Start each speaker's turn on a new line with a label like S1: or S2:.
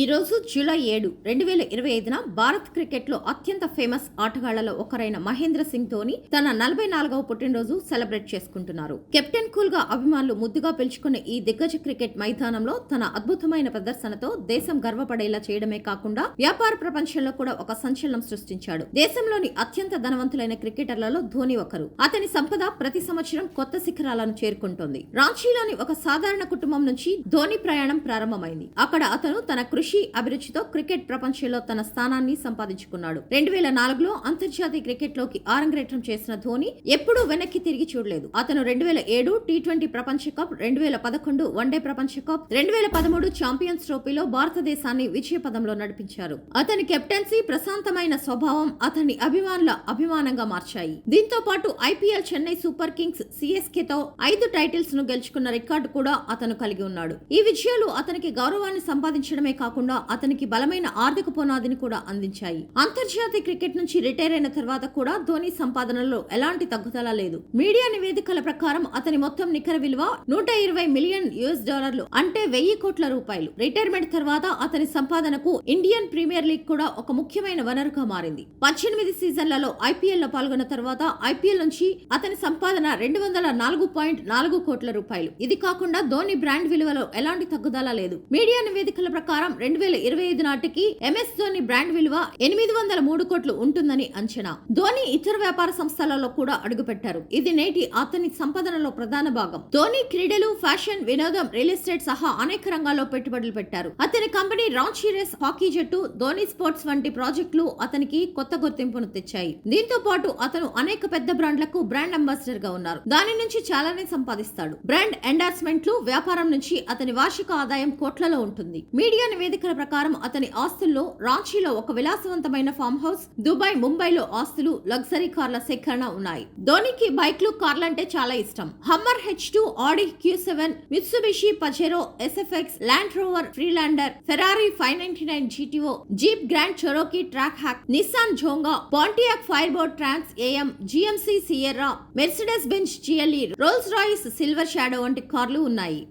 S1: ఈ రోజు జూలై ఏడు రెండు వేల ఇరవై ఐదున భారత్ క్రికెట్లో అత్యంత ఫేమస్ ఆటగాళ్ళలో ఒకరైన మహేంద్ర సింగ్ ధోని తన నలభై నాలుగవ పుట్టినరోజు సెలబ్రేట్ చేసుకుంటున్నారు. కెప్టెన్ కూల్గా అభిమానులు ముద్దుగా పిలుచుకున్న ఈ దిగ్గజ క్రికెట్ మైదానంలో తన అద్భుతమైన ప్రదర్శనతో దేశం గర్వపడేలా చేయడమే కాకుండా వ్యాపార ప్రపంచంలో కూడా ఒక సంచలనం సృష్టించాడు. దేశంలోని అత్యంత ధనవంతులైన క్రికెటర్లలో ధోని ఒకరు. అతని సంపద ప్రతి సంవత్సరం కొత్త శిఖరాలను చేరుకుంటోంది. రాంచీలోని ఒక సాధారణ కుటుంబం నుంచి ధోని ప్రయాణం ప్రారంభమైంది. అక్కడ అతను తన కృషి అభిరుచితో క్రికెట్ ప్రపంచంలో తన స్థానాన్ని సంపాదించుకున్నాడు. రెండు వేల నాలుగులో అంతర్జాతీయ క్రికెట్లోకి ఆరంగేట్రం చేసిన ధోని ఎప్పుడూ వెనక్కి తిరిగి చూడలేదు. అతను రెండు వేల ఏడు టీ ట్వంటీ ప్రపంచ కప్ రెండు వేల పదకొండు వన్డే ప్రపంచ కప్ రెండు వేల పదమూడు ఛాంపియన్స్ ట్రోఫీలో భారతదేశాన్ని విజయ పదంలో నడిపించారు. అతని కెప్టెన్సీ ప్రశాంతమైన స్వభావం అతని అభిమానుల అభిమానంగా మార్చాయి. దీంతో పాటు IPL Chennai Super Kings CSK తో ఐదు టైటిల్స్ను గెలుచుకున్న రికార్డు కూడా అతను కలిగి ఉన్నాడు. ఈ విజయాలు అతనికి గౌరవాన్ని సంపాదించడమే కాకుండా అతనికి బలమైన ఆర్థిక పునాదిని కూడా అందించాయి. అంతర్జాతీయ క్రికెట్ నుంచి రిటైర్ అయిన తర్వాత కూడా ధోని సంపాదనలో ఎలాంటి తగ్గుదల లేదు. మీడియా నివేదికల ప్రకారం అతని మొత్తం నికర విలువ నూట ఇరవై మిలియన్ యుఎస్ డాలర్లు అంటే వెయ్యి కోట్ల రూపాయలు. రిటైర్మెంట్ తర్వాత అతని సంపాదనకు ఇండియన్ ప్రీమియర్ లీగ్ కూడా ఒక ముఖ్యమైన వనరుగా మారింది. పద్దెనిమిది సీజన్లలో ఐపీఎల్లో పాల్గొన్న తర్వాత ఐపీఎల్ నుంచి అతని సంపాదన రెండు వందల నాలుగు పాయింట్ నాలుగు కోట్ల రూపాయలు. ఇది కాకుండా ధోని బ్రాండ్ విలువలో ఎలాంటి తగ్గుదల లేదు. మీడియా నివేదికల ప్రకారం రెండు వేల ఇరవై ఐదు నాటికి ఎంఎస్ ధోని బ్రాండ్ విలువ ఎనిమిది వందల మూడు కోట్లు ఉంటుందని అంచనా. ధోని ఇతర వ్యాపార సంస్థలలో కూడా అడుగుపెట్టారు. ఇది నేటి అతని సంపదనలో ప్రధాన భాగం. ధోని క్రీడలు ఫ్యాషన్ వినోదం రియల్ ఎస్టేట్ సహా అనేక రంగాల్లో పెట్టుబడులు పెట్టారు. అతని కంపెనీ రాంచీ రేస్ హాకీ జట్టు ధోని స్పోర్ట్స్ వంటి ప్రాజెక్టులు అతనికి కొత్త గుర్తింపును తెచ్చాయి. దీంతో పాటు అతను అనేక పెద్ద బ్రాండ్లకు బ్రాండ్ అంబాసిడర్గా ఉన్నారు. దాని నుంచి చాలానే సంపాదిస్తాడు. బ్రాండ్ ఎండార్స్మెంట్లు వ్యాపారం నుంచి అతని వార్షిక ఆదాయం కోట్లలో ఉంటుంది. మీడియా నివేదికల ప్రకారం అతని ఆస్తుల్లో రాంచీలో ఒక విలాసవంతమైన ఫామ్ హౌస్ దుబాయ్ ముంబైలో ఆస్తులు లగ్జరీ కార్ల సేకరణ ఉన్నాయి. ధోనికి బైక్లు కార్లంటే చాలా ఇష్టం. Hummer H two Audi Q seven Mitsubishi Pajero SFX Land Rover Freelander Ferrari five ninety nine GTO Jeep Grand Cherokee Trackhawk Nissan Jonga Pontiac Firebird Trans AM GMC Sierra Mercedes Benz GLE Rolls Royce Silver Shadow వంటి కార్లు ఉన్నాయి.